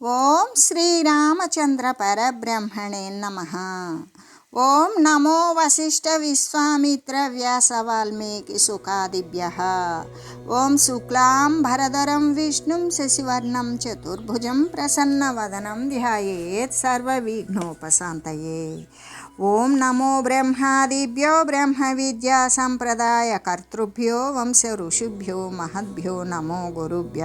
ఓం శ్రీరామచంద్ర పరబ్రహ్మణే నమ ఓం నమో వశిష్ఠ విశ్వామిత్ర వ్యాస వాల్మీకి సుఖాదిభ్య ఓం శుక్లాం భరధరం విష్ణుం శశివర్ణం చతుర్భుజం ప్రసన్నవదనం ధ్యాయేత్ సర్వవిఘ్నోపశాంతయే ఓం నమో బ్రహ్మాదిభ్యో బ్రహ్మ విద్యా సంప్రదాయ కర్తృభ్యో వంశ ఋషిభ్యో మహద్భ్యో నమో గురుభ్య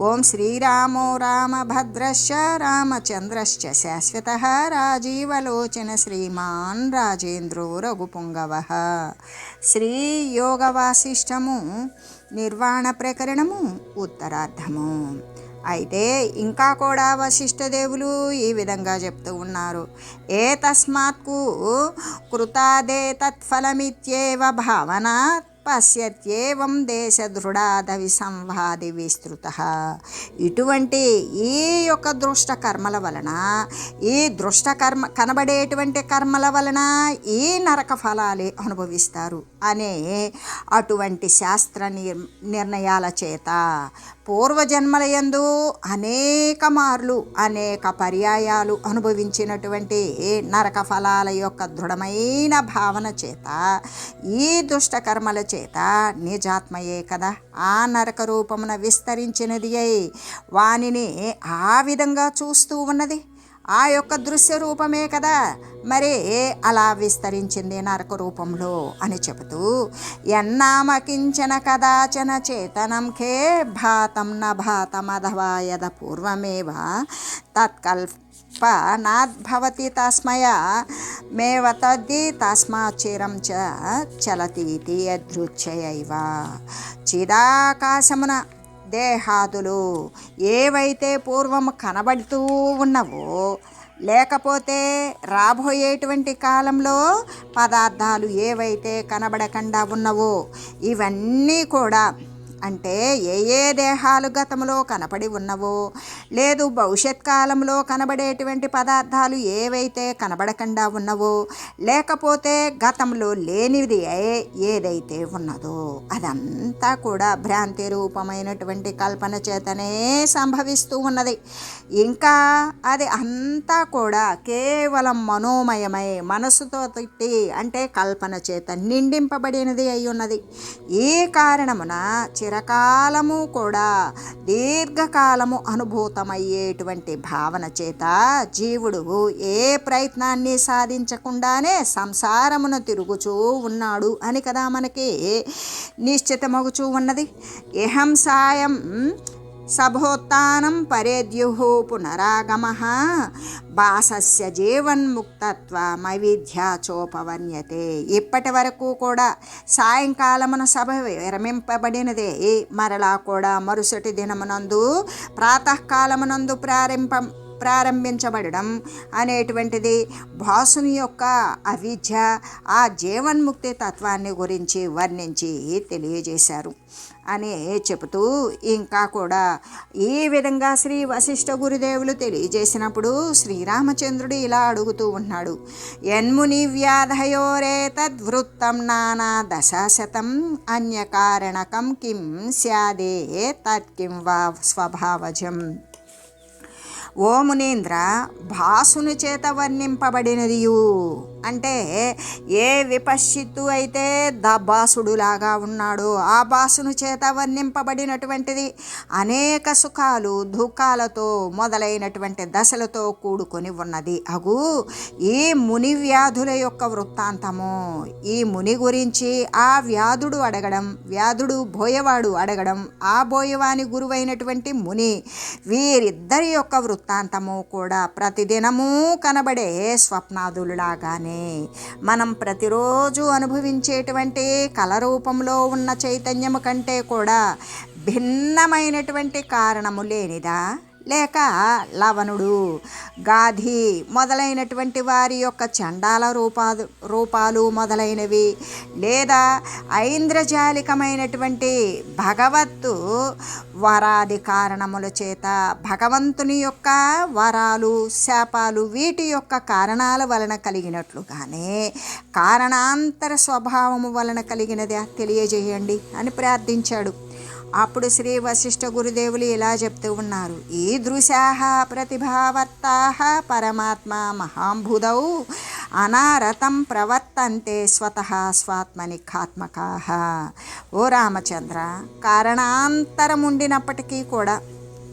ఓం శ్రీరామో రామభద్రశ్చ రామచంద్రశ్చ శాశ్వత రాజీవలోచన శ్రీమాన్ రాజేంద్రో రఘుపుంగవ శ్రీ యోగ వాసిష్టము నిర్వాణ ప్రకరణము ఉత్తరార్ధము అయితే ఇంకా కూడా వశిష్ఠదేవులు ఈ విధంగా చెప్తూ ఉన్నారు. ఏ తస్మాత్కు కృతాదే తత్ఫలమిత్యేవ భావన పశ్యత్యేవం దేశ దృఢాదవి సంవాది విస్తృత. ఇటువంటి ఈ యొక్క దృష్ట కర్మల వలన ఈ దృష్ట కర్మ కనబడేటువంటి కర్మల వలన ఈ నరక ఫలాలే అనుభవిస్తారు అనే అటువంటి శాస్త్ర నిర్ నిర్ణయాల చేత పూర్వజన్మల యందు అనేక మార్లు అనేక పర్యాయాలు అనుభవించినటువంటి నరక ఫలాల యొక్క దృఢమైన భావన చేత ఈ దుష్టకర్మల చేత నిజాత్మయే కదా. ఆ నరక రూపమున విస్తరించినది అయి వానిని ఆ విధంగా చూస్తూ ఉన్నది. ఆ యొక్క దృశ్య రూపమే కదా. మరి అలా విస్తరించింది నరక రూపంలో అని చెబుతూ ఎన్నామకించన కదాచన చేతనం ఖే భాతం న భాతమధవాయద పూర్వమేవ తత్కల్ప నాద్భవతి తస్మయ మేవ తద్ది తస్మాచిరం చ చలతీతి యదృచ్ఛయైవ. చిదాకాశమున దేహాదులు ఏవైతే పూర్వం కనబడుతూ ఉన్నవో లేకపోతే రాబోయేటువంటి కాలంలో పదార్థాలు ఏవైతే కనబడకుండా ఉన్నవో ఇవన్నీ కూడా అంటే ఏ ఏ దేహాలు గతంలో కనపడి ఉన్నవో లేదు భవిష్యత్ కాలంలో కనబడేటువంటి పదార్థాలు ఏవైతే కనబడకుండా ఉన్నవో లేకపోతే గతంలో లేనిది ఏదైతే ఉన్నదో అదంతా కూడా భ్రాంతి రూపమైనటువంటి కల్పన చేతనే సంభవిస్తూ ఉన్నది. ఇంకా అది అంతా కూడా కేవలం మనోమయమై మనసుతో తిట్టి అంటే కల్పన చేత నిండింపబడినది అయి ఉన్నది. ఈ కారణమున చిరకాలము కూడా దీర్ఘకాలము అనుభూతమయ్యేటువంటి భావన చేత జీవుడు ఏ ప్రయత్నాన్ని సాధించకుండానే సంసారమును తిరుగుచూ ఉన్నాడు అని కదా మనకి నిశ్చితమగుచూ ఉన్నది. ఇహం సాయం సభోత్నం పరేద్యుః పునరాగమ. బాసస్య జీవన్ముక్తత్వమైవిధ్యాచోపవర్ణ్యతే ఇప్పటి వరకు కూడా సాయంకాలమున సభ విరమింపబడినదే. మరలా కూడా మరుసటి దినమునందు ప్రాతకాలమునందు ప్రారంభం ప్రారంభించబడడం అనేటువంటిది భాసుని యొక్క అవిద్య ఆ జీవన్ముక్తి తత్వాన్ని గురించి వర్ణించి తెలియజేశారు అని చెబుతూ ఇంకా కూడా ఈ విధంగా శ్రీ వశిష్ఠ గురుదేవులు తెలియజేసినప్పుడు శ్రీరామచంద్రుడు ఇలా అడుగుతూ ఉన్నాడు. యన్ముని వ్యాధయోరే తద్వృత్తం నానా దశాశతం అన్యకారణకం కిం స్యాదే తత్కిం వా స్వభావజం. ఓ మునీంద్ర భాసుని చేత వర్ణింపబడినదియు. అంటే ఏ విపశ్చిత్తు అయితే దబాసుడులాగా ఉన్నాడో ఆ బాసును చేత వర్ణింపబడినటువంటిది అనేక సుఖాలు దుఃఖాలతో మొదలైనటువంటి దశలతో కూడుకొని ఉన్నది. అగు ఈ ముని వ్యాధుల యొక్క వృత్తాంతము. ఈ ముని గురించి ఆ వ్యాధుడు అడగడం వ్యాధుడు బోయవాడు అడగడం ఆ బోయవాని గురువైనటువంటి ముని వీరిద్దరి యొక్క వృత్తాంతము కూడా ప్రతిదినము కనబడే స్వప్నాదులులాగానే మనం ప్రతిరోజు అనుభవించేటువంటి కళ రూపంలో ఉన్న చైతన్యము కంటే కూడా భిన్నమైనటువంటి కారణము లేనిదా? లేక లవణుడు గాధి మొదలైనటువంటి వారి యొక్క చండాల రూపాలు రూపాలు మొదలైనవి. లేదా ఐంద్రజాలికమైనటువంటి భగవత్తు వరాది కారణముల చేత భగవంతుని యొక్క వరాలు శాపాలు వీటి యొక్క కారణాల వలన కలిగినట్లుగానే కారణాంతర స్వభావము వలన కలిగినది? తెలియజేయండి అని ప్రార్థించాడు. అప్పుడు శ్రీ వశిష్ఠ గురుదేవులు ఇలా చెప్తూ ఉన్నారు. ఈ ప్రతిభావర్తా ప్రతిభావర్తాహ పరమాత్మ మహాంభుదౌ అనారతం ప్రవర్తంతే స్వత స్వాత్మని ఖాత్మకా. ఓ రామచంద్ర కారణాంతరం ఉండినప్పటికీ కూడా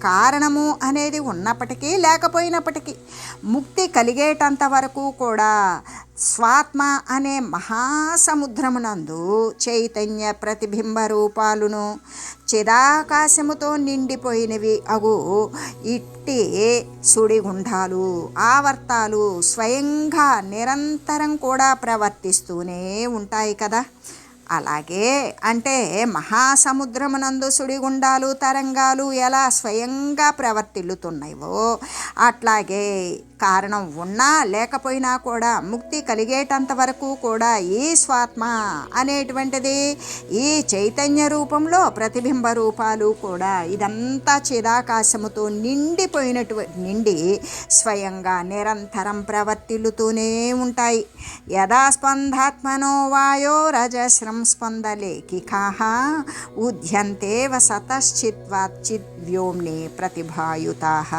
కారణము అనేది ఉన్నప్పటికీ లేకపోయినప్పటికీ ముక్తి కలిగేటంత వరకు కూడా స్వాత్మ అనే మహాసముద్రమునందు చైతన్య ప్రతిబింబ రూపాలును చిదాకాశముతో నిండిపోయినవి అగు ఇట్టి సుడిగుండాలు ఆవర్తాలు స్వయంగా నిరంతరం కూడా ప్రవర్తిస్తూనే ఉంటాయి కదా. అలాగే అంటే మహాసముద్రమునందు సుడిగుండాలు తరంగాలు ఎలా స్వయంగా ప్రవర్తిల్లుతున్నాయో అట్లాగే కారణం ఉన్నా లేకపోయినా కూడా ముక్తి కలిగేటంత వరకు కూడా ఈ స్వాత్మ అనేటువంటిది ఈ చైతన్య రూపంలో ప్రతిబింబ రూపాలు కూడా ఇదంతా చిదాకాశముతో నిండిపోయినటు నిండి స్వయంగా నిరంతరం ప్రవర్తిల్లుతూనే ఉంటాయి. యథాస్పందాత్మనో వాయో రజశ్రమ స్పందలేఖికాహ ఉద్యంతే వసతశ్చిత్వాచిత్ వ్యోమ్ని ప్రతిభాయుతాహ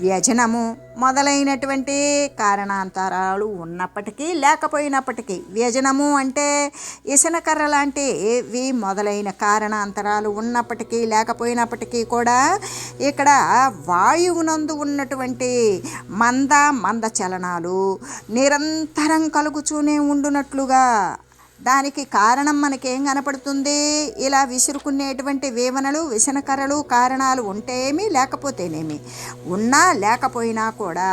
వ్యజనము మొదలైనటువంటి కారణాంతరాలు ఉన్నప్పటికీ లేకపోయినప్పటికీ వ్యజనము అంటే ఇసనకర్ర లాంటివి మొదలైన కారణాంతరాలు ఉన్నప్పటికీ లేకపోయినప్పటికీ కూడా ఇక్కడ వాయువునందు ఉన్నటువంటి మంద మంద చలనాలు నిరంతరం కలుగుతూనే ఉండునట్లుగా దానికి కారణం మనకేం కనపడుతుంది? ఇలా విసురుకునేటువంటి వేవనలు విసనకరలు కారణాలు ఉంటేమి లేకపోతేనేమి? ఉన్నా లేకపోయినా కూడా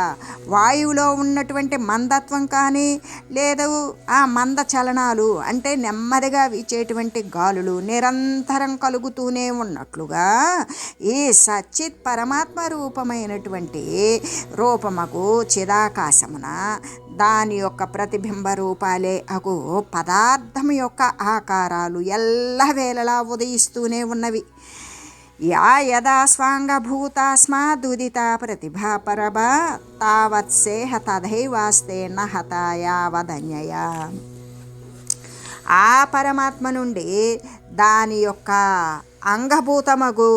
వాయువులో ఉన్నటువంటి మందత్వం కానీ లేదు ఆ మంద చలనాలు అంటే నెమ్మదిగా వీచేటువంటి గాలులు నిరంతరం కలుగుతూనే ఉన్నట్లుగా ఈ సచ్చిత్ పరమాత్మ రూపమైనటువంటి రూపముకు చిదాకాశమున దాని యొక్క ప్రతిబింబ రూపాలే అగు పదార్థం యొక్క ఆకారాలు ఎల్లవేళలా ఉదయిస్తూనే ఉన్నవి. యా యదా స్వాంగభూతాస్మాదుదిత ప్రతిభా పరబా తావత్సేహ తథైవాస్తే నహత ఆ పరమాత్మ నుండి దాని యొక్క అంగభూతమగు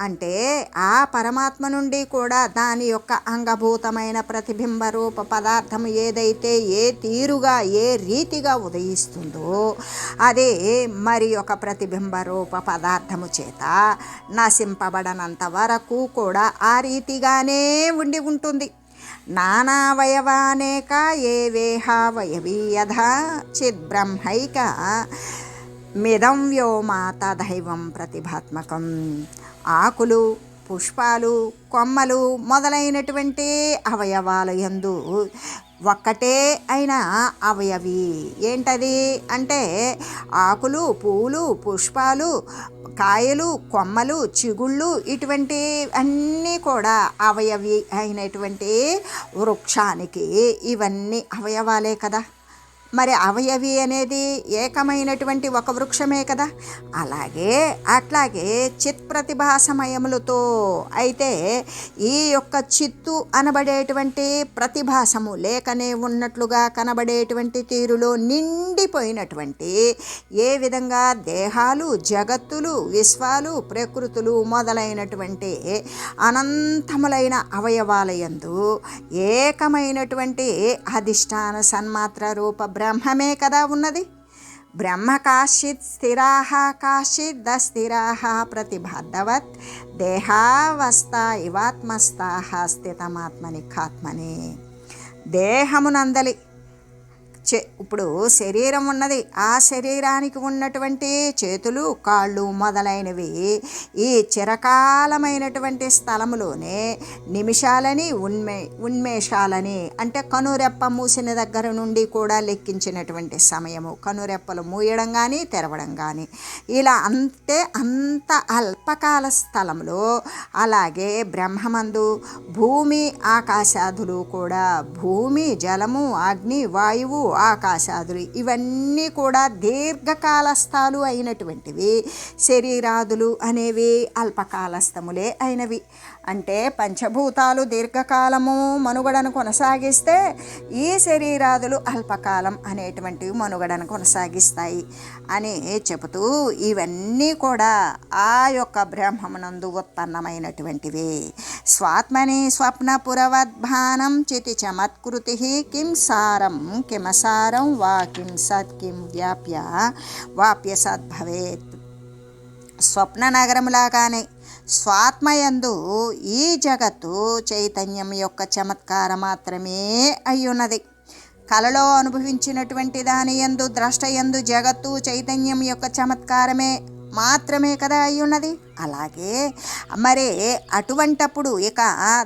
అంటే ఆ పరమాత్మ నుండి కూడా దాని యొక్క అంగభూతమైన ప్రతిబింబ రూప పదార్థం ఏదైతే ఏ తీరుగా ఏ రీతిగా ఉదయిస్తుందో అదే మరి ఒక ప్రతిబింబ రూప పదార్థము చేత నశింపబడనంత వరకు కూడా ఆ రీతిగానే ఉండి ఉంటుంది. నానావయవానేక ఏ వేహావయవీయధ చిద్బ్రహ్మైక మిదం వ్యోమాత దైవం ప్రతిభాత్మకం. ఆకులు పుష్పాలు కొమ్మలు మొదలైనటువంటి అవయవాల ఎందు ఒక్కటే అయిన అవయవి. ఏంటది? అంటే ఆకులు పూలు పుష్పాలు కాయలు కొమ్మలు చిగుళ్ళు ఇటువంటి అన్నీ కూడా అవయవి అయినటువంటి వృక్షానికి ఇవన్నీ అవయవాలే కదా. మరి అవయవి అనేది ఏకమైనటువంటి ఒక వృక్షమే కదా? అలాగే అట్లాగే చిత్ ప్రతిభా సమయములతో అయితే ఈ యొక్క చిత్తు అనబడేటువంటి ప్రతిభాసము లేకనే ఉన్నట్లుగా కనబడేటువంటి తీరులో నిండిపోయినటువంటి ఏ విధంగా దేహాలు జగత్తులు విశ్వాలు ప్రకృతులు మొదలైనటువంటి అనంతములైన అవయవాలయందు ఏకమైనటువంటి అధిష్టాన సన్మాత్ర రూప బ్రహ్మమే కదా ఉన్నది. బ్రహ్మ కాశ్చిత్ స్థిరాహ కాశ్చిద్ అస్థిరాహ ప్రతిభాద్దవత్ దేహావస్థ ఇవాత్మస్థాహ స్థితమాత్మని ఖాత్మని దేహమునందలి చే ఇప్పుడు శరీరం ఉన్నది. ఆ శరీరానికి ఉన్నటువంటి చేతులు కాళ్ళు మొదలైనవి ఈ చిరకాలమైనటువంటి స్థలములోనే నిమిషాలని ఉన్మే ఉన్మేషాలని అంటే కనురెప్ప మూసిన దగ్గర నుండి కూడా లెక్కించినటువంటి సమయము. కనురెప్పలు మూయడం కానీ తెరవడం కానీ ఇలా అంతే అంత అల్పకాల స్థలంలో అలాగే బ్రహ్మమందు భూమి ఆకాశాదులు కూడా భూమి జలము అగ్ని వాయువు ఆకాశాదులు. ఇవన్నీ కూడా దీర్ఘకాలస్థాలు అయినటువంటివి. శరీరాదులు అనేవి అల్పకాలస్థములే అయినవి. అంటే పంచభూతాలు దీర్ఘకాలము మనుగడను కొనసాగిస్తే ఈ శరీరాదులు అల్పకాలం అనేటువంటివి మనుగడను కొనసాగిస్తాయి అని చెబుతూ ఇవన్నీ కూడా ఆ యొక్క బ్రహ్మమునందు ఉత్పన్నమైనటువంటివి. స్వాత్మని స్వప్న పురవద్భానం చితి చమత్కృతి కిం సారం కిమసారం వా కిం సత్ కిం వ్యాప్య వాప్య సద్భవేత్. స్వప్న నగరములాగానే స్వాత్మయందు ఈ జగత్తు చైతన్యం యొక్క చమత్కారం మాత్రమే అయ్యున్నది. కలలో అనుభవించినటువంటి దాని యందు ద్రష్ట ఎందు జగత్తు చైతన్యం యొక్క చమత్కారమే మాత్రమే కదా అయ్యున్నది. అలాగే మరి అటువంటప్పుడు ఇక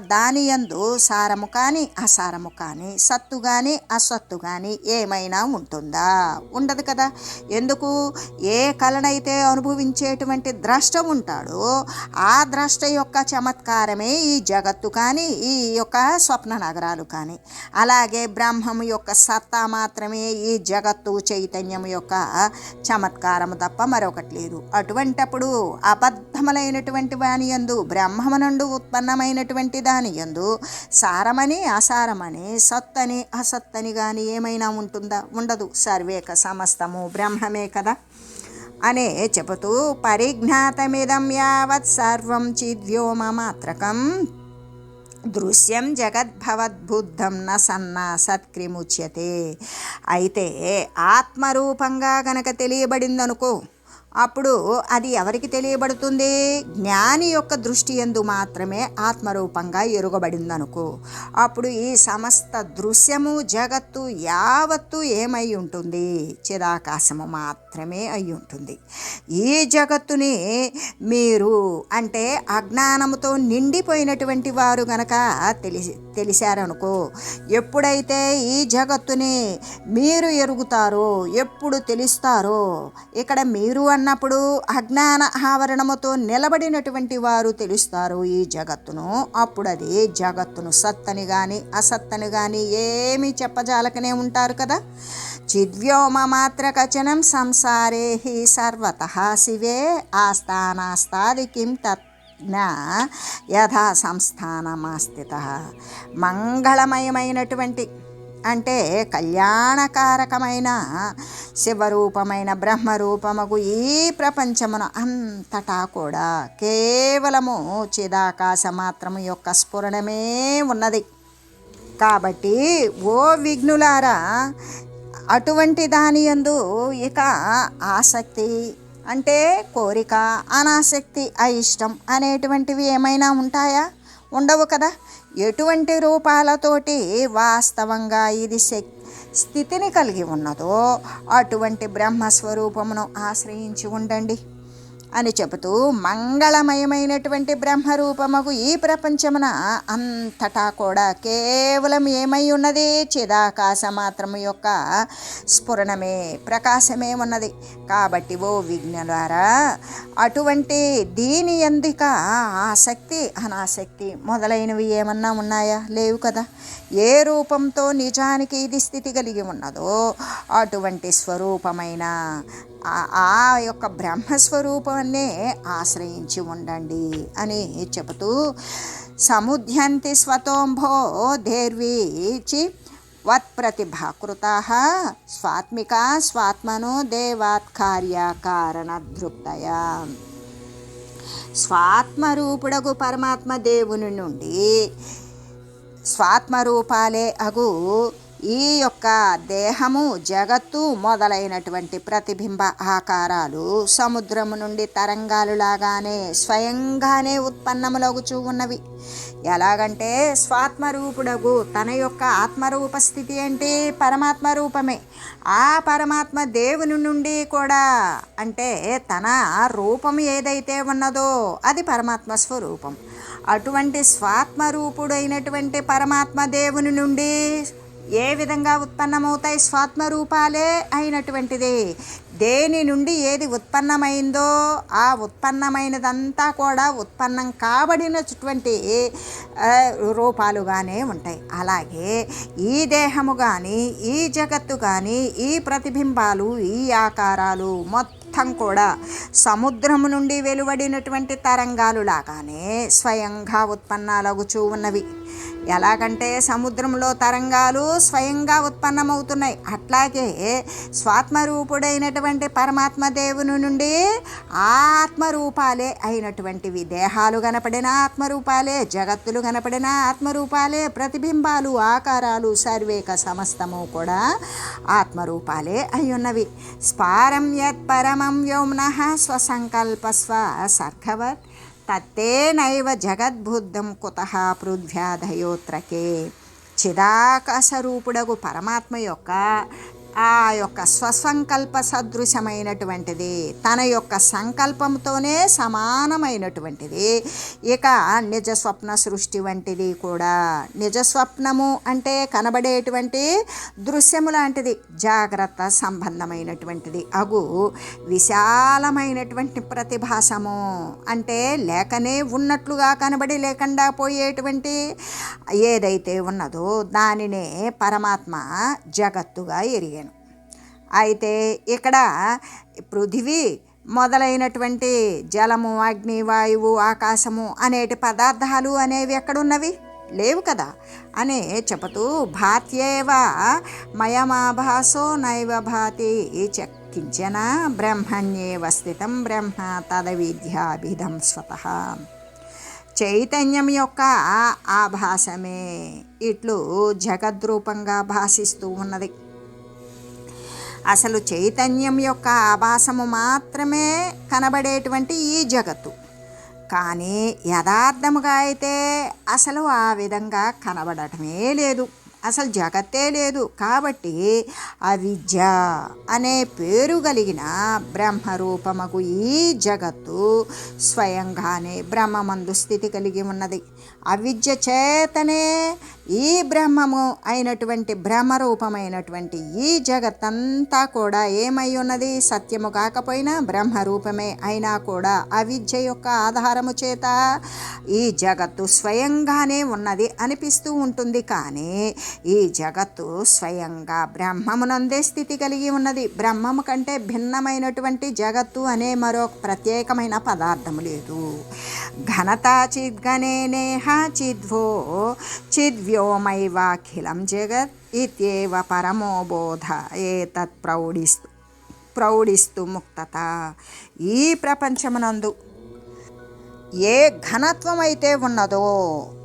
దాని యందు సారము కానీ అసారము కానీ సత్తు కానీ అసత్తు కానీ ఏమైనా ఉంటుందా? ఉండదు కదా. ఎందుకు? ఏ కళనైతే అనుభవించేటువంటి ద్రష్ట ఉంటాడో ఆ ద్రష్ట యొక్క చమత్కారమే ఈ జగత్తు కానీ ఈ యొక్క స్వప్న నగరాలు కానీ. అలాగే బ్రహ్మము యొక్క సత్తా మాత్రమే ఈ జగత్తు చైతన్యం యొక్క చమత్కారము తప్ప మరొకటి లేదు. అటువంటప్పుడు అబద్ధములైనటువంటి వాని యందు బ్రహ్మమునందు ఉత్పన్నమైనటువంటి దాని యందు సారమని అసారమని సత్తని అసత్తని కానీ ఏమైనా ఉంటుందా? ఉండదు. సర్వేక సమస్తము బ్రహ్మమే కదా? అనే చెబుతూ పరిజ్ఞాతమిదం యావత్ సర్వం చిద్వ్యోమ మాత్రకం దృశ్యం జగద్భవద్బుద్ధం న సన్నా సత్క్రిముచ్యతే. అయితే ఆత్మరూపంగా గనక తెలియబడిందనుకో అప్పుడు అది ఎవరికి తెలియబడుతుంది? జ్ఞాని యొక్క దృష్టి ఎందు మాత్రమే ఆత్మరూపంగా ఎరుగబడిందనుకో. అప్పుడు ఈ సమస్త దృశ్యము జగత్తు యావత్తు ఏమై ఉంటుంది? చిదాకాశము మాత్రమే అయి ఉంటుంది. ఈ జగత్తుని మీరు అంటే అజ్ఞానముతో నిండిపోయినటువంటి వారు గనక తెలిసి తెలిసారనుకో ఎప్పుడైతే ఈ జగత్తుని మీరు ఎరుగుతారో ఎప్పుడు తెలుస్తారో ఇక్కడ మీరు అన్నప్పుడు అజ్ఞాన ఆవరణముతో నిలబడినటువంటి వారు తెలుస్తారు ఈ జగత్తును. అప్పుడు అది జగత్తును సత్తని కానీ అసత్తని కానీ ఏమీ చెప్పజాలకనే ఉంటారు కదా. చిద్వ్యోమ మాత్ర కచనం సంసారే హి సర్వత శివే ఆస్థానాస్తాది కిం తత్ యథా సంస్థానమాస్థిత. మంగళమయమైనటువంటి అంటే కళ్యాణకారకమైన శివరూపమైన బ్రహ్మరూపముకు ఈ ప్రపంచమును అంతటా కూడా కేవలము చిదాకాశ మాత్రము యొక్క స్ఫురణమే ఉన్నది. కాబట్టి ఓ విఘ్నులారా అటువంటి దాని యందు ఇక ఆసక్తి అంటే కోరిక అనాసక్తి అయిష్టం అనేటువంటివి ఏమైనా ఉంటాయా? ఉండవు కదా? ఎటువంటి రూపాలతోటి వాస్తవంగా ఇది శక్ స్థితిని కలిగి ఉన్నదో అటువంటి బ్రహ్మస్వరూపమును ఆశ్రయించి ఉండండి. అని చెబుతూ మంగళమయమైనటువంటి బ్రహ్మరూపముకు ఈ ప్రపంచమున అంతటా కూడా కేవలం ఏమై ఉన్నది? చిదాకాశ మాత్రము యొక్క స్ఫురణమే ప్రకాశమే ఉన్నది. కాబట్టి ఓ విజ్ఞులారా అటువంటి దీని ఎందుక ఆసక్తి అనాసక్తి మొదలైనవి ఏమన్నా ఉన్నాయా? లేవు కదా. ఏ రూపంతో నిజానికి ఇది స్థితి కలిగి ఉన్నదో అటువంటి స్వరూపమైన ఆ- ఆ యొక్క బ్రహ్మస్వరూపాన్నే ఆశ్రయించి ఉండండి అని చెబుతూ సముద్యంతి స్వతోంభో ధేర్వీచి వత్ప్రతిభాకృతా స్వాత్మికా స్వాత్మనో దేవాత్కార్యకారణధృప్తయ స్వాత్మరూపుడగు పరమాత్మ దేవుని నుండి స్వాత్మరూపాలే అగు ఈ యొక్క దేహము జగత్తు మొదలైనటువంటి ప్రతిబింబ ఆకారాలు సముద్రము నుండి తరంగాలు లాగానే స్వయంగానే ఉత్పన్నములగుచూ ఉన్నవి. ఎలాగంటే స్వాత్మరూపుడగు తన యొక్క ఆత్మరూప స్థితి అంటే పరమాత్మ రూపమే. ఆ పరమాత్మ దేవుని నుండి కూడా అంటే తన రూపం ఏదైతే ఉన్నదో అది పరమాత్మ స్వరూపం. అటువంటి స్వాత్మరూపుడైనటువంటి పరమాత్మ దేవుని నుండి ఏ విధంగా ఉత్పన్నమవుతాయి స్వాత్మరూపాలే అయినటువంటిది? దేని నుండి ఏది ఉత్పన్నమైందో ఆ ఉత్పన్నమైనదంతా కూడా ఉత్పన్నం కాబడినటువంటి రూపాలుగానే ఉంటాయి. అలాగే ఈ దేహము కానీ ఈ జగత్తు కానీ ఈ ప్రతిబింబాలు ఈ ఆకారాలు మొత్తం మొత్తం కూడా సముద్రము నుండి వెలువడినటువంటి తరంగాలు లాగానే స్వయంగా ఉత్పన్నాలగుచూ ఉన్నవి. ఎలాగంటే సముద్రంలో తరంగాలు స్వయంగా ఉత్పన్నమవుతున్నాయి. అట్లాగే స్వాత్మరూపుడైనటువంటి పరమాత్మ దేవుని నుండి ఆత్మరూపాలే అయినటువంటివి. దేహాలు కనపడిన ఆత్మరూపాలే జగత్తులు కనపడిన ఆత్మరూపాలే ప్రతిబింబాలు ఆకారాలు సర్వేక సమస్తము కూడా ఆత్మరూపాలే అయి ఉన్నవి స్పారం యత్ పరమం వ్యోమ్న స్వసంకల్ప స్వ సర్గవత్. తత్తేనైవ జగద్బుద్ధం కుత పృథ్వ్యాధయోత్రకే చిదాకాశరూపుడగు పరమాత్మ యొక్క ఆ యొక్క స్వసంకల్ప సదృశమైనటువంటిది తన యొక్క సంకల్పంతోనే సమానమైనటువంటిది. ఇక నిజ స్వప్న సృష్టి వంటిది కూడా. నిజ స్వప్నము అంటే కనబడేటువంటి దృశ్యము లాంటిది జాగ్రత్త సంబంధమైనటువంటిది. అగు విశాలమైనటువంటి ప్రతిభాసము అంటే లేకనే ఉన్నట్లుగా కనబడి లేకుండా పోయేటువంటి ఏదైతే ఉన్నదో దానినే పరమాత్మ జగత్తుగా ఎరిగాను అయితే ఇక్కడ పృథివీ మొదలైనటువంటి జలము అగ్ని వాయువు ఆకాశము అనేటి పదార్థాలు అనేవి ఎక్కడున్నవి? లేవు కదా. అనే చెబుతూ భాత్యేవ మయమాభాసో నైవ భాతి కించన బ్రహ్మణ్యేవ స్థితం బ్రహ్మ తదవిద్యాభిధం స్వత. చైతన్యం యొక్క ఆభాసమే ఇట్లు జగద్రూపంగా భాషిస్తూ ఉన్నది. అసలు చైతన్యం యొక్క ఆభాసము మాత్రమే కనబడేటువంటి ఈ జగత్తు. కానీ యథార్థముగా అయితే అసలు ఆ విధంగా కనబడటమే లేదు. అసలు జగత్తే లేదు. కాబట్టి అవిద్య అనే పేరు కలిగిన బ్రహ్మరూపముకు ఈ జగత్తు స్వయంగానే బ్రహ్మమందు స్థితి కలిగి ఉన్నది. అవిద్య చేతనే ఈ బ్రహ్మము అయినటువంటి బ్రహ్మరూపమైనటువంటి ఈ జగత్తంతా కూడా ఏమై ఉన్నది? సత్యము కాకపోయినా బ్రహ్మరూపమే అయినా కూడా అవిద్య యొక్క ఆధారము చేత ఈ జగత్తు స్వయంగానే ఉన్నది అనిపిస్తూ ఉంటుంది. కానీ ఈ జగత్తు స్వయంగా బ్రహ్మమునందే స్థితి కలిగి ఉన్నది. బ్రహ్మము కంటే భిన్నమైనటువంటి జగత్తు అనే మరో ప్రత్యేకమైన పదార్థము లేదు. ఘనత చిద్గణేనేహ చిద్వో చిద్వ్యోమైవాఖిలం జగత్ ఇత్యేవ పరమో బోధ ఏతత్ ప్రౌఢిస్తూ ప్రౌఢిస్తూ ముక్తత ఈ ప్రపంచమునందు ఏ ఘనత్వం అయితే ఉన్నదో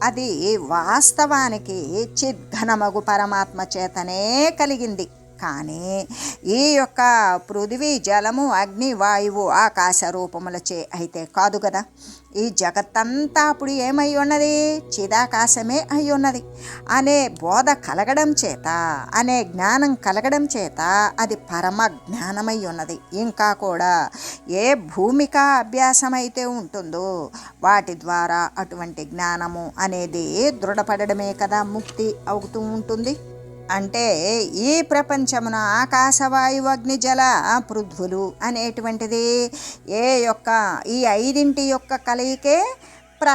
అది వాస్తవానికి చిద్ఘనమగు పరమాత్మ చేతనే కలిగింది. కానీ ఈ యొక్క పృథివీ జలము అగ్ని వాయువు ఆకాశ రూపములచే అయితే కాదు కదా? ఈ జగత్తంతా అప్పుడు ఏమై ఉన్నది? చిదాకాశమే అయి ఉన్నది. అనే బోధ కలగడం చేత అనే జ్ఞానం కలగడం చేత అది పరమ జ్ఞానమై ఉన్నది. ఇంకా కూడా ఏ భూమిక అభ్యాసం అయితే ఉంటుందో వాటి ద్వారా అటువంటి జ్ఞానము అనేది దృఢపడమే కదా ముక్తి అవుతూ ఉంటుంది. అంటే ఈ ప్రపంచమున ఆకాశవాయు అగ్నిజల పృథ్వులు అనేటువంటిది ఏ యొక్క ఈ ఐదింటి యొక్క కలయికే ప్ర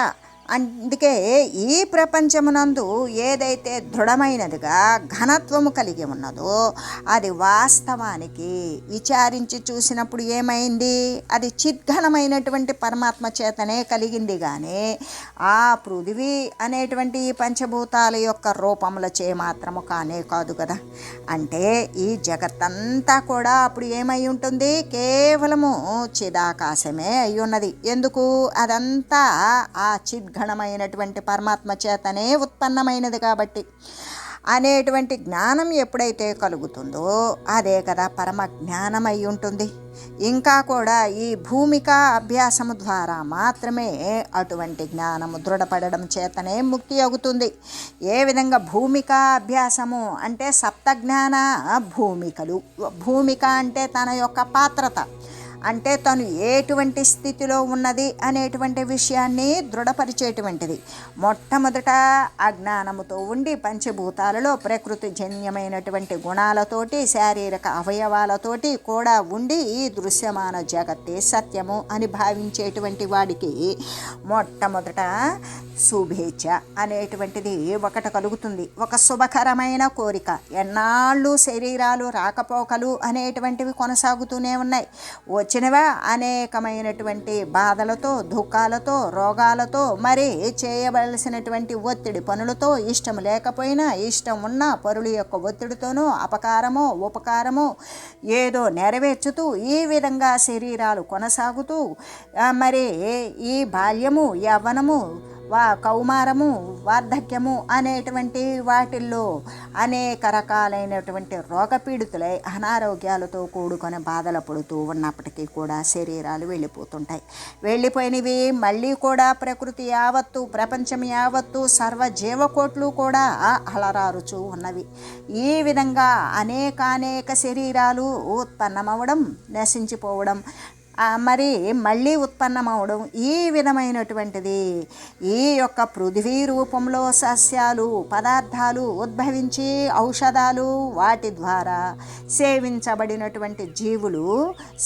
అందుకే ఈ ప్రపంచమునందు ఏదైతే దృఢమైనదిగా ఘనత్వము కలిగి ఉన్నదో అది వాస్తవానికి విచారించి చూసినప్పుడు ఏమైంది? అది చిద్ఘనమైనటువంటి పరమాత్మ చేతనే కలిగింది కానీ ఆ పృథివీ అనేటువంటి ఈ పంచభూతాల యొక్క రూపముల చే మాత్రము కానే కాదు కదా. అంటే ఈ జగత్తంతా కూడా అప్పుడు ఏమై ఉంటుంది? కేవలము చిదాకాశమే అయి ఉన్నది. ఎందుకు? అదంతా ఆ చిద్ నిర్ఘణమైనటువంటి పరమాత్మ చేతనే ఉత్పన్నమైనది కాబట్టి. అనేటువంటి జ్ఞానం ఎప్పుడైతే కలుగుతుందో అదే కదా పరమ జ్ఞానమై ఉంటుంది. ఇంకా కూడా ఈ భూమిక అభ్యాసము ద్వారా మాత్రమే అటువంటి జ్ఞానము దృఢపడడం చేతనే ముక్తి అవుతుంది. ఏ విధంగా భూమిక అభ్యాసము అంటే సప్తజ్ఞాన భూమికలు. భూమిక అంటే తన యొక్క పాత్రత. అంటే తను ఎటువంటి స్థితిలో ఉన్నది అనేటువంటి విషయాన్ని దృఢపరిచేటువంటిది. మొట్టమొదట అజ్ఞానముతో ఉండి పంచభూతాలలో ప్రకృతి జన్యమైనటువంటి గుణాలతోటి శారీరక అవయవాలతోటి కూడా ఉండి ఈ దృశ్యమాన జగత్తే సత్యము అని భావించేటువంటి వాడికి మొట్టమొదట శుభేచ్ఛ అనేటువంటిది ఒకటి కలుగుతుంది. ఒక శుభకరమైన కోరిక. ఎన్నాళ్ళు శరీరాలు రాకపోకలు అనేటువంటివి కొనసాగుతూనే ఉన్నాయి. వచ్చినవా? అనేకమైనటువంటి బాధలతో దుఃఖాలతో రోగాలతో మరి చేయవలసినటువంటి ఒత్తిడి పనులతో ఇష్టం లేకపోయినా ఇష్టం ఉన్న పరుల యొక్క ఒత్తిడితోనూ అపకారమో ఉపకారమో ఏదో నెరవేర్చుతూ ఈ విధంగా శరీరాలు కొనసాగుతూ మరి ఈ బాల్యము యవ్వనము వా కౌమారము వార్ధక్యము అనేటువంటి వాటిల్లో అనేక రకాలైనటువంటి రోగపీడితులై అనారోగ్యాలతో కూడుకొని బాధలు పడుతూ ఉన్నప్పటికీ కూడా శరీరాలు వెళ్ళిపోతుంటాయి. వెళ్ళిపోయినవి మళ్ళీ కూడా ప్రకృతి యావత్తు ప్రపంచం యావత్తు సర్వ జీవకోట్లు కూడా అలరారుచూ ఉన్నవి. ఈ విధంగా అనేకానేక శరీరాలు ఉత్పన్నమవడం నశించిపోవడం మరి మళ్ళీ ఉత్పన్నమవడం ఈ విధమైనటువంటిది. ఈ యొక్క పృథివీ రూపంలో సస్యాలు పదార్థాలు ఉద్భవించి ఔషధాలు వాటి ద్వారా సేవించబడినటువంటి జీవులు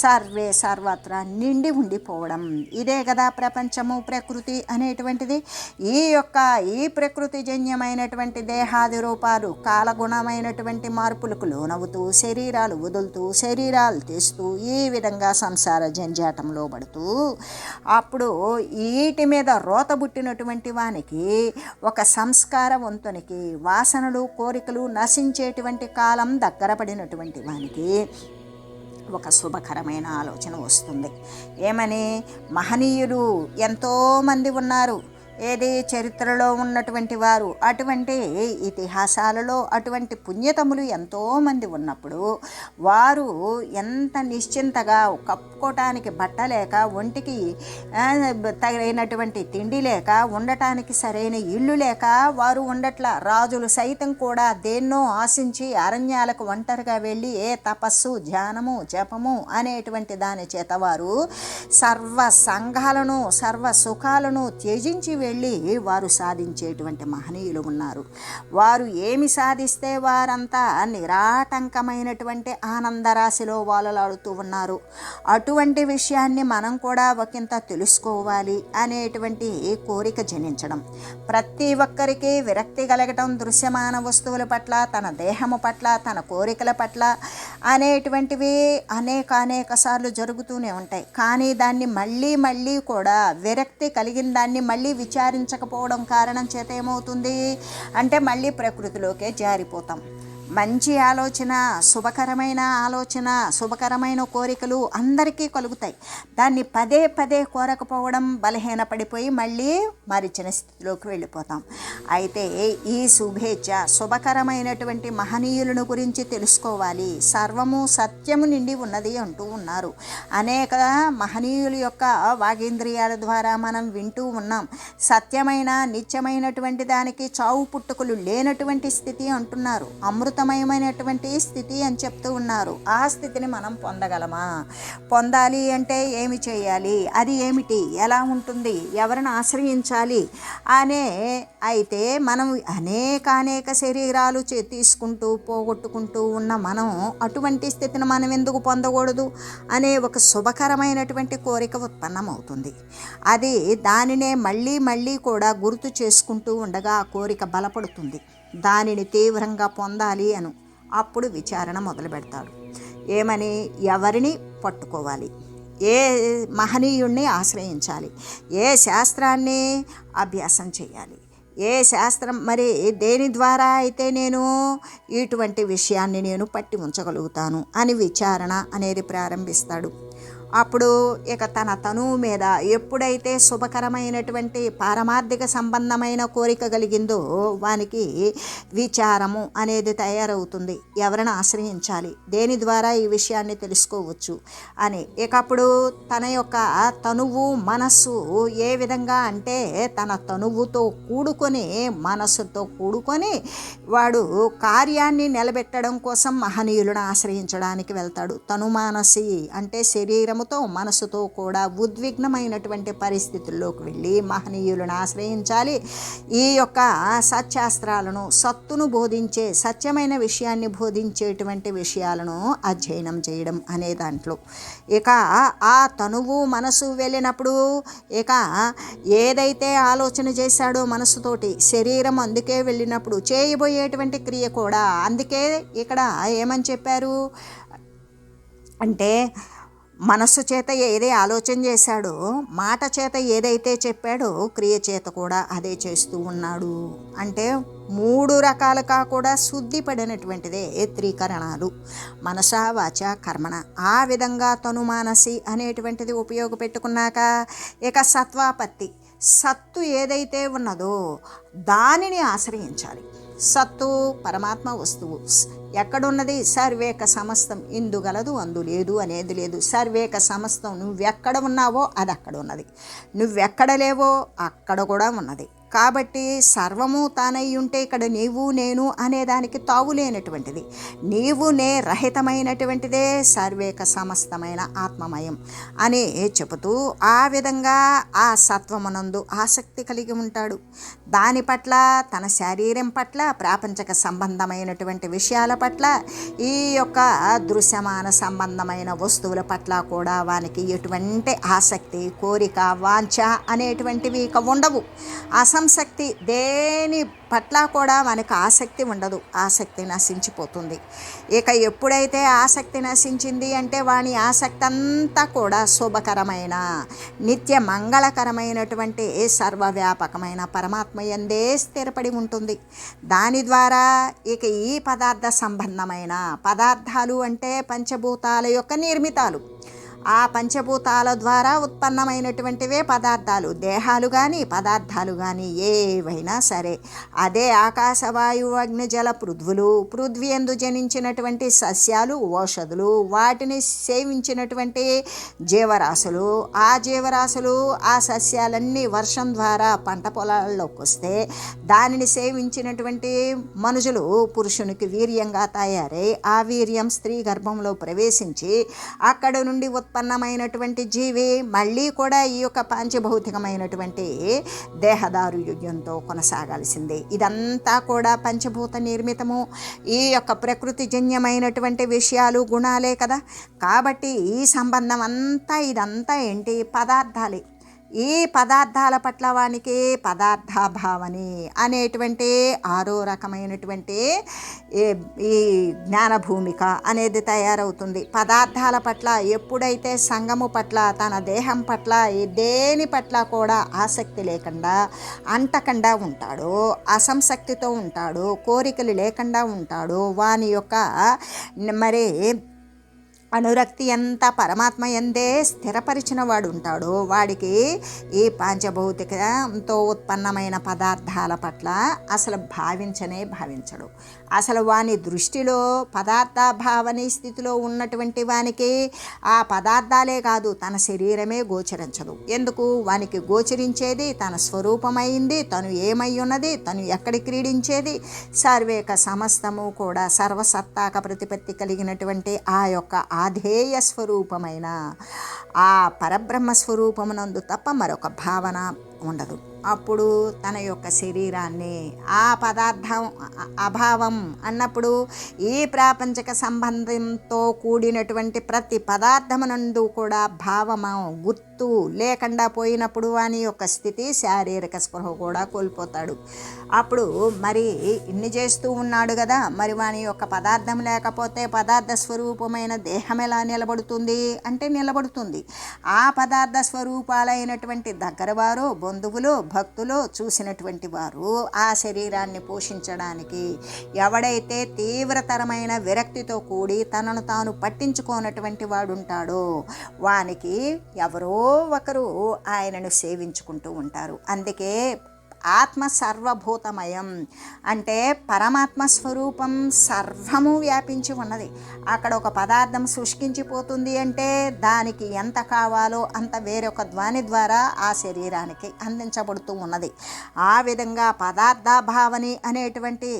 సర్వే సర్వత్రా నిండి ఉండిపోవడం. ఇదే కదా ప్రపంచము ప్రకృతి అనేటువంటిది. ఈ యొక్క ఈ ప్రకృతి జన్యమైనటువంటి దేహాది రూపాలు కాలగుణమైనటువంటి మార్పులకు లోనవుతూ శరీరాలు వదులుతూ శరీరాలు తీస్తూ ఈ విధంగా సంసార జంజాటంలో పడుతూ అప్పుడు వీటి మీద రోత పుట్టినటువంటి వానికి ఒక సంస్కారవంతునికి వాసనలు కోరికలు నశించేటువంటి కాలం దగ్గర పడినటువంటి వానికి ఒక శుభకరమైన ఆలోచన వస్తుంది. ఏమని? మహనీయులు ఎంతోమంది ఉన్నారు. ఏది చరిత్రలో ఉన్నటువంటి వారు? అటువంటి ఇతిహాసాలలో అటువంటి పుణ్యతములు ఎంతోమంది ఉన్నప్పుడు వారు ఎంత నిశ్చింతగా కప్పుకోవటానికి బట్ట లేక ఒంటికి తగినటువంటి తిండి లేక ఉండటానికి సరైన ఇల్లు లేక వారు ఉండట్ల రాజులు సైతం కూడా దేన్నో ఆశించి అరణ్యాలకు ఒంటరిగా వెళ్ళి ఏ తపస్సు ధ్యానము జపము అనేటువంటి దాని చేత వారు సర్వ సంఘాలను సర్వ సుఖాలను త్యజించి వెళ్ళి వారు సాధించేటువంటి మహనీయులు ఉన్నారు. వారు ఏమి సాధిస్తే వారంతా నిరాటంకమైనటువంటి ఆనందరాశిలో వాళ్ళలాడుతూ ఉన్నారు. అటువంటి విషయాన్ని మనం కూడా ఒకంత తెలుసుకోవాలి అనేటువంటి కోరిక జనించడం. ప్రతి ఒక్కరికి విరక్తి కలగటం దృశ్యమాన వస్తువుల పట్ల తన దేహము పట్ల తన కోరికల పట్ల అనేటువంటివి అనేక అనేక సార్లు జరుగుతూనే ఉంటాయి. కానీ దాన్ని మళ్ళీ మళ్ళీ కూడా విరక్తి కలిగిన దాన్ని మళ్ళీ విచార విచారించకపోవడం కారణం చేత ఏమవుతుంది? అంటే మళ్ళీ ప్రకృతిలోకే జారిపోతాం. మంచి ఆలోచన శుభకరమైన ఆలోచన శుభకరమైన కోరికలు అందరికీ కలుగుతాయి. దాన్ని పదే పదే కోరకపోవడం బలహీన పడిపోయి మళ్ళీ మరిచిన స్థితిలోకి వెళ్ళిపోతాం. అయితే ఈ శుభేచ్ఛ శుభకరమైనటువంటి మహనీయులను గురించి తెలుసుకోవాలి. సర్వము సత్యము నిండి ఉన్నది అంటూ ఉన్నారు. అనేక మహనీయుల యొక్క వాగేంద్రియాల ద్వారా మనం వింటూ ఉన్నాం. సత్యమైన నిత్యమైనటువంటి దానికి చావు పుట్టుకలు లేనటువంటి స్థితి అంటున్నారు. అమృత అమృతమయమైనటువంటి స్థితి అని చెప్తూ ఉన్నారు. ఆ స్థితిని మనం పొందగలమా? పొందాలి అంటే ఏమి చేయాలి? అది ఏమిటి? ఎలా ఉంటుంది? ఎవరిని ఆశ్రయించాలి? అనే అయితే మనం అనేక అనేక శరీరాలు తీసుకుంటూ పోగొట్టుకుంటూ ఉన్న మనం అటువంటి స్థితిని మనం ఎందుకు పొందకూడదు? అనే ఒక శుభకరమైనటువంటి కోరిక ఉత్పన్నమవుతుంది. అది దానినే మళ్ళీ మళ్ళీ కూడా గుర్తు చేసుకుంటూ ఉండగా ఆ కోరిక బలపడుతుంది. దానిని తీవ్రంగా పొందాలి అను. అప్పుడు విచారణ మొదలు పెడతాడు ఏమని? ఎవరిని పట్టుకోవాలి? ఏ మహనీయుణ్ణి ఆశ్రయించాలి? ఏ శాస్త్రాన్ని అభ్యాసం చేయాలి? ఏ శాస్త్రం? మరి దేని ద్వారా అయితే నేను ఇటువంటి విషయాన్ని నేను పట్టి ఉంచగలుగుతాను అని విచారణ అనేది ప్రారంభిస్తాడు. అప్పుడు ఇక తన తనువు మీద ఎప్పుడైతే శుభకరమైనటువంటి పారమార్థిక సంబంధమైన కోరిక కలిగిందో వానికి విచారము అనేది తయారవుతుంది. ఎవరిని ఆశ్రయించాలి? దేని ద్వారా ఈ విషయాన్ని తెలుసుకోవచ్చు? అని. ఇకప్పుడు తన యొక్క తనువు మనస్సు ఏ విధంగా అంటే తన తనువుతో కూడుకొని మనస్సుతో కూడుకొని వాడు కార్యాన్ని నిలబెట్టడం కోసం మహనీయులను ఆశ్రయించడానికి వెళ్తాడు. తను మానసి అంటే శరీరం శరీరముతో మనసుతో కూడా ఉద్విగ్నమైనటువంటి పరిస్థితుల్లోకి వెళ్ళి మహనీయులను ఆశ్రయించాలి. ఈ యొక్క సత్శాస్త్రాలను సత్తును బోధించే సత్యమైన విషయాన్ని బోధించేటువంటి విషయాలను అధ్యయనం చేయడం అనే దాంట్లో. ఇక ఆ తనువు మనసు వెళ్ళినప్పుడు ఇక ఏదైతే ఆలోచన చేశాడో మనసుతోటి శరీరం అందుకే వెళ్ళినప్పుడు చేయబోయేటువంటి క్రియ కూడా అందుకే ఇక్కడ ఏమని చెప్పారు? అంటే మనస్సు చేత ఏదే ఆలోచన చేశాడో మాట చేత ఏదైతే చెప్పాడో క్రియ చేత కూడా అదే చేస్తూ ఉన్నాడు. అంటే మూడు రకాలుగా కూడా శుద్ధి పడినటువంటిదే త్రీకరణాలు. మనస వాచ కర్మణ. ఆ విధంగా తను మానసి అనేటువంటిది ఉపయోగపెట్టుకున్నాక ఇక సత్వాపత్తి. సత్తు ఏదైతే ఉన్నదో దానిని ఆశ్రయించాలి. సత్తు పరమాత్మ వస్తువు. ఎక్కడున్నది? సర్వేక సమస్తం ఇందు గలదు అందు లేదు అనేది లేదు. సర్వేక సమస్తం నువ్వెక్కడ ఉన్నావో అది అక్కడ ఉన్నది. నువ్వెక్కడ లేవో అక్కడ కూడా ఉన్నది. కాబట్టి సర్వము తానై ఉంటే ఇక్కడ నీవు నేను అనేదానికి తావులేనటువంటిది నీవు నే రహితమైనటువంటిదే సర్వేక సమస్తమైన ఆత్మమయం అని చెబుతూ ఆ విధంగా ఆ సత్వమునందు ఆసక్తి కలిగి ఉంటాడు. దాని పట్ల తన శరీరం పట్ల ప్రాపంచక సంబంధమైనటువంటి విషయాల పట్ల ఈ యొక్క దృశ్యమాన సంబంధమైన వస్తువుల పట్ల కూడా వానికి ఎటువంటి ఆసక్తి కోరిక వాంఛ అనేటువంటివి ఇక ఉండవు. శక్తి దేని పట్ల కూడా మనకు ఆసక్తి ఉండదు. ఆసక్తి నశించిపోతుంది. ఇక ఎప్పుడైతే ఆసక్తి నశించింది అంటే వాని ఆసక్తి అంతా కూడా శుభకరమైన నిత్య మంగళకరమైనటువంటి ఏ సర్వవ్యాపకమైన పరమాత్మ ఎందే స్థిరపడి ఉంటుంది. దాని ద్వారా ఇక ఈ పదార్థ సంబంధమైన పదార్థాలు అంటే పంచభూతాల యొక్క నిర్మితాలు. ఆ పంచభూతాల ద్వారా ఉత్పన్నమైనటువంటివే పదార్థాలు దేహాలు కానీ పదార్థాలు కానీ ఏవైనా సరే. అదే ఆకాశవాయువు అగ్ని జల పృథ్వులు పృథ్వీ ఎందు జనించినటువంటి సస్యాలు ఔషధులు వాటిని సేవించినటువంటి జీవరాశులు. ఆ జీవరాశులు ఆ సస్యాలన్నీ వర్షం ద్వారా పంట పొలాల్లోకి వస్తే దానిని సేవించినటువంటి మనుషులు పురుషునికి వీర్యంగా తయారై ఆ వీర్యం స్త్రీ గర్భంలో ప్రవేశించి అక్కడ నుండి ఉత్ ఉత్పన్నమైనటువంటి జీవి మళ్ళీ కూడా ఈ యొక్క పంచభౌతికమైనటువంటి దేహదారు యుగంతో కొనసాగాల్సిందే. ఇదంతా కూడా పంచభూత నిర్మితము. ఈ యొక్క ప్రకృతి జన్యమైనటువంటి విషయాలు గుణాలే కదా. కాబట్టి ఈ సంబంధం అంతా ఇదంతా ఏంటి? పదార్థాలే. ఈ పదార్థాల పట్ల వానికి పదార్థాభావని అనేటువంటి ఆరో రకమైనటువంటి ఈ జ్ఞాన భూమిక అనేది తయారవుతుంది. పదార్థాల పట్ల ఎప్పుడైతే సంగము పట్ల తన దేహం పట్ల దేని పట్ల కూడా ఆసక్తి లేకుండా అంటకుండా ఉంటాడో అసంశక్తితో ఉంటాడో కోరికలు లేకుండా ఉంటాడో వాని యొక్క మరి అనురక్తి ఎంత పరమాత్మ ఎందే స్థిరపరిచిన వాడు ఉంటాడో వాడికి ఈ పాంచభౌతికంతో ఉత్పన్నమైన పదార్థాల పట్ల అసలు భావించనే భావించడు. అసలు వాని దృష్టిలో పదార్థ భావని స్థితిలో ఉన్నటువంటి వానికి ఆ పదార్థాలే కాదు తన శరీరమే గోచరించదు. ఎందుకు? వానికి గోచరించేది తన స్వరూపమైంది తను ఏమై ఉన్నది తను ఎక్కడ క్రీడించేది? సర్వేక సమస్తము కూడా సర్వసత్తాక ప్రతిపత్తి కలిగినటువంటి ఆ యొక్క ఆధేయ స్వరూపమైన ఆ పరబ్రహ్మ స్వరూపమునందు తప్ప మరొక భావన ఉండదు. అప్పుడు తన యొక్క శరీరాన్ని ఆ పదార్థం అభావం అన్నప్పుడు ఈ ప్రాపంచక సంబంధంతో కూడినటువంటి ప్రతి పదార్థమునందు కూడా భావము గుర్తు లేకుండా పోయినప్పుడు వాని యొక్క స్థితి శారీరక స్పృహ కూడా కోల్పోతాడు. అప్పుడు మరి ఇన్ని చేస్తూ ఉన్నాడు కదా మరి వాని యొక్క పదార్థం లేకపోతే పదార్థ స్వరూపమైన దేహం ఎలా నిలబడుతుంది? అంటే నిలబడుతుంది. ఆ పదార్థ స్వరూపాలైనటువంటి దగ్గరవారు బంధువులు భక్తులు చూసినటువంటి వారు ఆ శరీరాన్ని పోషించడానికి ఎవడైతే తీవ్రతరమైన విరక్తితో కూడి తనను తాను పట్టించుకోనటువంటి వాడు ఉంటాడో వానికి ఎవరో ఒకరు ఆయనను సేవించుకుంటూ ఉంటారు. అందుకే ఆత్మ సర్వభూతమయం అంటే పరమాత్మ స్వరూపం సర్వము వ్యాపించి ఉన్నది. అక్కడ ఒక పదార్థం శుష్కించిపోతుంది అంటే దానికి ఎంత కావాలో అంత వేరొక ధ్వని ద్వారా ఆ శరీరానికి అందించబడుతూ ఉన్నది. ఆ విధంగా పదార్థాభావని అనేటువంటి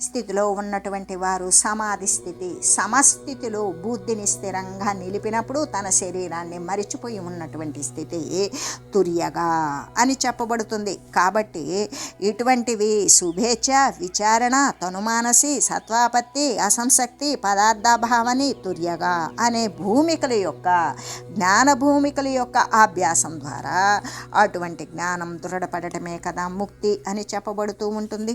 స్థితిలో ఉన్నటువంటి వారు సమాధి స్థితి సమస్థితిలో బుద్ధిని స్థిరంగా నిలిపినప్పుడు తన శరీరాన్ని మరిచిపోయి ఉన్నటువంటి స్థితి తుర్యగా అని చెప్పబడుతుంది. కాబట్టి కాబట్టి ఇటువంటివి శుభేచ్ఛ విచారణ తనుమానసి సత్వాపత్తి అసంశక్తి పదార్థాభావని తుర్యగా అనే భూమికల యొక్క జ్ఞాన భూమికల యొక్క అభ్యాసం ద్వారా అటువంటి జ్ఞానం దృఢపడటమే కదా ముక్తి అని చెప్పబడుతూ ఉంటుంది.